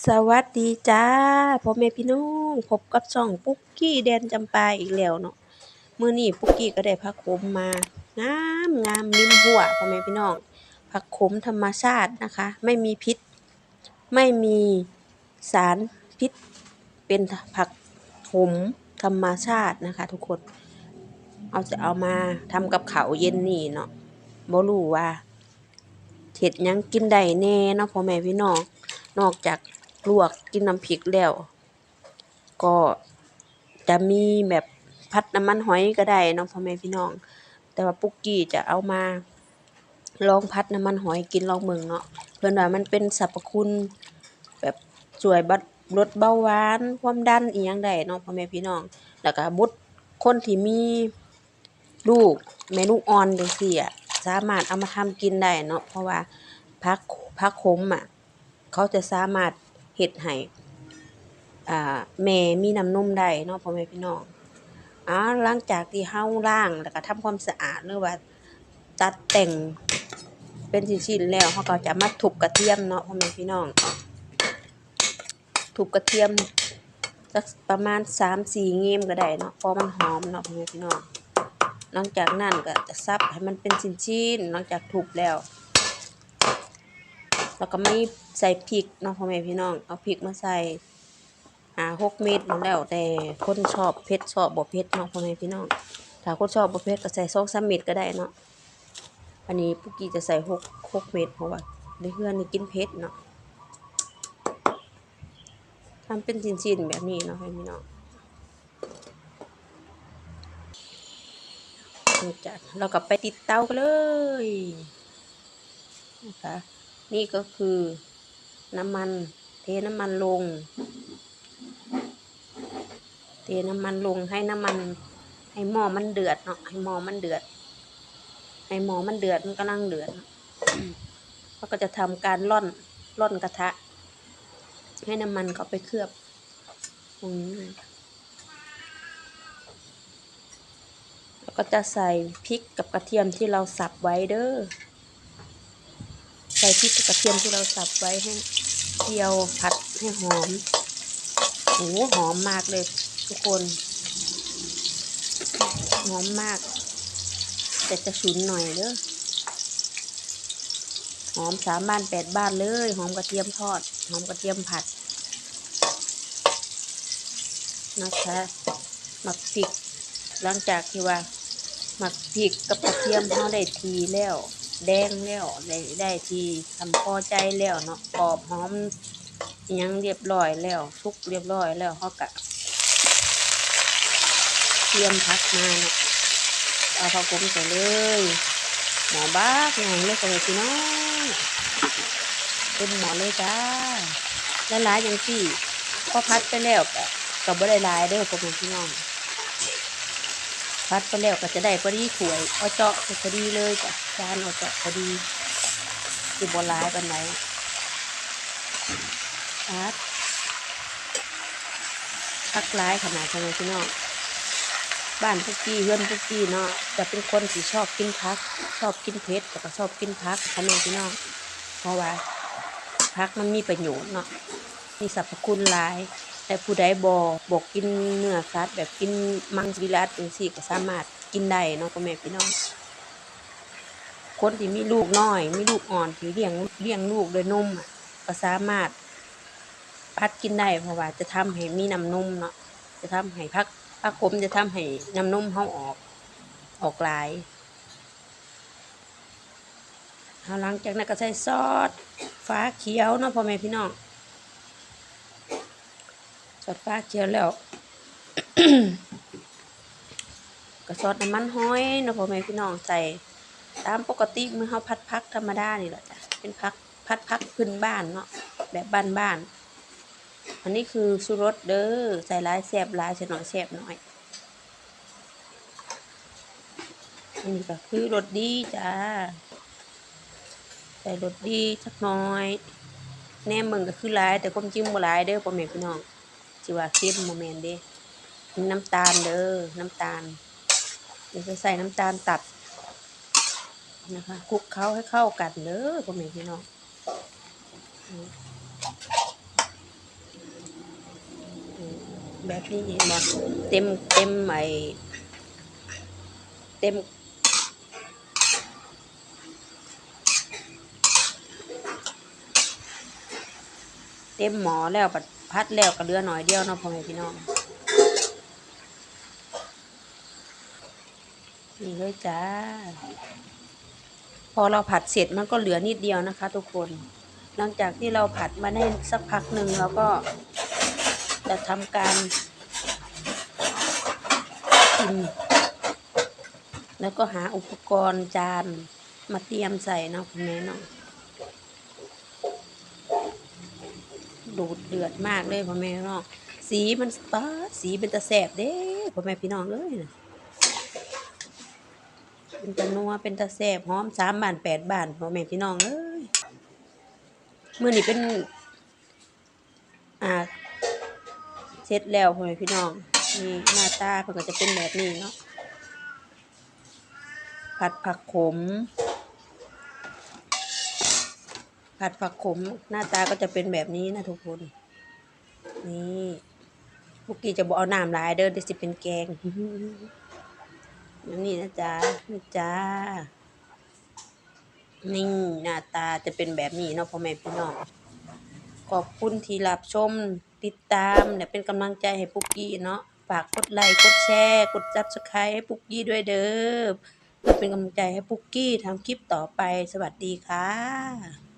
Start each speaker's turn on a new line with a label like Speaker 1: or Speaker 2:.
Speaker 1: สวัสดีจ้าพ่อแม่พี่น้องพบกับช่องปุ๊กกี้แดนจำปาอีกแล้วเนาะมื้อนี้ปุ๊กกี้ก็ได้ผักขมมางามงามริมหัวพ่อแม่พี่น้องผักขมธรรมชาตินะคะ ไม่มีพิษ ไม่มีสารพิษ เป็นผักขมธรรมชาตินะคะ ทุกคนเอาจะเอามาทำกับข้าวเย็นนี่เนาะบ่รู้ว่าเฮ็ดยังกินได้แน่เนาะพ่อแม่พี่น้องนอกจาก ลวกกินน้ำพริกแล้ว ก็จะมีแบบผัดน้ำมันหอยก็ได้เนาะพ่อแม่พี่น้อง แต่ว่าปุ๊กกี้จะเอามา ลองผัดน้ำมันหอยกินลองเบิ่งเนาะเพิ่อนว่ามันเป็นสรรพคุณแบบช่วยบัดลดเบาหวาน ความดันอิหยังได้เนาะพ่อแม่พี่น้อง แล้วก็บุตรคนที่มีลูกแม่ลูกอ่อนจังซี้อะสามารถเอามาทำกินได้เนาะเพราะว่าผักผักขมอะเขาจะสามารถ ฮ็ดให้อ่าแม่มีน้ำนมได้เนาะพ่อแม่พี่น้องอ้าหลังจากที่เราล้างแล้วก็ทำความสะอาดหรือว่าตัดแต่งเป็นชิ้นๆแล้วเราก็จะมาทุบกระเทียมเนาะพ่อแม่พี่น้องทุบกระเทียมสักประมาณ3-4เงมก็ได้เนาะเพราะมันหอมเนาะพ่อแม่พี่น้องหลังจากนั้นก็จะสับให้มันเป็นชิ้นๆหลังจากทุบแล้ว แล้วก็ไม่ใส่พริกเนาะพ่อแม่พี่น้อง เอาพริกมาใส่หาหกเม็ดแล้วแต่คนชอบเผ็ดชอบบ่เผ็ดเนาะพ่อแม่พี่น้อง ถ้าคนชอบบ่เผ็ดก็ใส่สองสามเม็ดก็ได้เนาะ อันนี้ปุกกี้จะใส่หกหกเม็ดเพราะว่าในเฮือนนี่กินเผ็ดเนาะทำเป็นชิ้นๆแบบนี้เนาะให้พี่น้องจ้ะเราก็ไปติดเตากันเลยนะคะ นี่ก็คือน้ำมัน เทน้ำมันลง เทน้ำมันลงให้น้ำมัน ให้หม้อมันเดือดเนาะให้หม้อมันเดือด ให้หม้อมันเดือดมันกำลังเดือดเราก็จะทำการร่อนร่อนกระทะ ให้น้ำมันเขาไปเคลือบตรงนี้เลยแล้วก็จะใส่พริกกับกระเทียมที่เราสับไว้เด้อ ใส่พริกกระเทียมที่เราสับไว้ให้เคี่ยวผัดให้หอมโอ้หอมมากเลยทุกคน หอมมาก แต่จะฉุนหน่อยเด้อหอมสามบ้านแปดบ้านเลย หอมกระเทียมทอด หอมกระเทียมผัดนะคะหมักพริก หลังจากที่ว่าหมักพริกกับกระเทียมเขาได้ทีแล้ว แดงแล้วได้ได้ที่ทำพอใจแล้วเนาะกรอบหอมยังเรียบร้อยแล้วสุกเรียบร้อยแล้วเขาก็เตรียมพักมาเนาะเอาผักผมใส่เลยหมอบ้ากไงเลยพ่อแม่พี่น้องเป็นหมอเลยจ้าละลายอย่างที่พอพัดไปแล้วก็ก็บ่ได้ลายเด้อพ่อแม่พี่น้อง พัดไปแล้วก็จะได้พอดีถวยเอาเจาะพอดีเลยจ้ะจานเอาเจาะพอดีคือบลายปานไหนพัดพักหลายขนาดทำไมพี่น้องบ้านพุกกี้เพื่อนพุกกี้เนาะจะเป็นคนที่ชอบกินพัก ชอบกินเผ็ดแต่ก็ชอบกินพักทำไมพี่น้องเพราะว่าพักมันมีประโยชน์เนาะมีสรรพคุณหลาย แต่ผู้ใดบ่บ่กินเนื้อสัตว์แบบกินมังสวิรัติจังซี่ก็สามารถกินได้เนาะพ่อแม่พี่น้อง คนที่มีลูกน้อย มีลูกอ่อนที่เลี้ยงเลี้ยงลูกด้วยนมอะก็สามารถพัดกินได้เพราะว่าจะทำให้มีน้ำนมเนาะจะทำให้พักพักผมจะทำให้น้ำนมเฮาออกออกหลายเอาหลังจากนั้นก็ใส่ซอสฟ้าเขียวเนาะพ่อแม่พี่น้อง ซอสฟ้าเขียวแล้วก็ซอสน้ำมันห้อยนะพ่อแม่พี่น้องใส่ตามปกติเมื่อเฮาพัดพักธรรมดานี่แหละจ้ะเป็นพักพัดพักพื้นบ้านเนาะแบบบ้านๆอันนี้คือชูรสเด้อใส่ลายแซ่บลายใส่น้อยแซ่บน้อยอันนี้ก็คือรสดีจ้าใส่รสดีสักน้อย แนมมึงก็คือลายแต่ความจริงบ่ลายเด้อพ่อแม่พี่น้อง สิว่าเค็มโมเมนเด้มีน้ำตาลเด้อน้ำตาลเดี๋ยวจะใส่น้ำตาลตัดนะคะคลุกเคล้าให้เข้ากันเด้อพ่อแม่พี่น้องแบบนี้เห็นบ่เต็มเต็มไอเต็มเต็มหมอแล้วบัด พัดแล้วก็เหลือหน่อยเดียวเนาะพ่อแม่พี่น้องนี่เลยจ้า พอเราผัดเสร็จมันก็เหลือนิดเดียวนะคะ ทุกคน หลังจากที่เราผัดมาได้สักพักหนึ่งเราก็จะทำการชิมแล้วก็หาอุปกรณ์จานมาเตรียมใส่นะคุณแม่เนาะ ดูดเดือดมากเลยพ่อแม่เนาะสีมันป้าสีเป็นตะแสบเด้พ่อแม่พี่น้องเอ้ยนะเป็นตะนัวเป็นตะแสบหอมสามบานแปดบานพ่อแม่พี่น้องเอ้ยมื่อนี้เป็น อ่าเสร็จแล้วพ่อแม่พี่น้องนี่หน้าตาเพิ่นก็จะเป็นแบบนี้เนาะผัดผักขม ผัดผักขมหน้าตาก็จะเป็นแบบนี้นะทุกคน นี่ปุกกี้จะบอกเอาน้ำลายเด้อเดี๋ยวสิเป็นแกงนี่นะจ๊ะนี่จ้านี่หน้าตาจะเป็นแบบนี้เนาะพ่อแม่พี่น้องขอบคุณที่รับชมติดตามและเป็นกำลังใจให้ปุกกี้เนาะฝากกดไลค์กดแชร์ กด Subscribe ให้ปุกกี้ด้วยเด้อเพื่อเป็นกำลังใจให้ปุกกี้ทำคลิปต่อไปสวัสดีค่ะ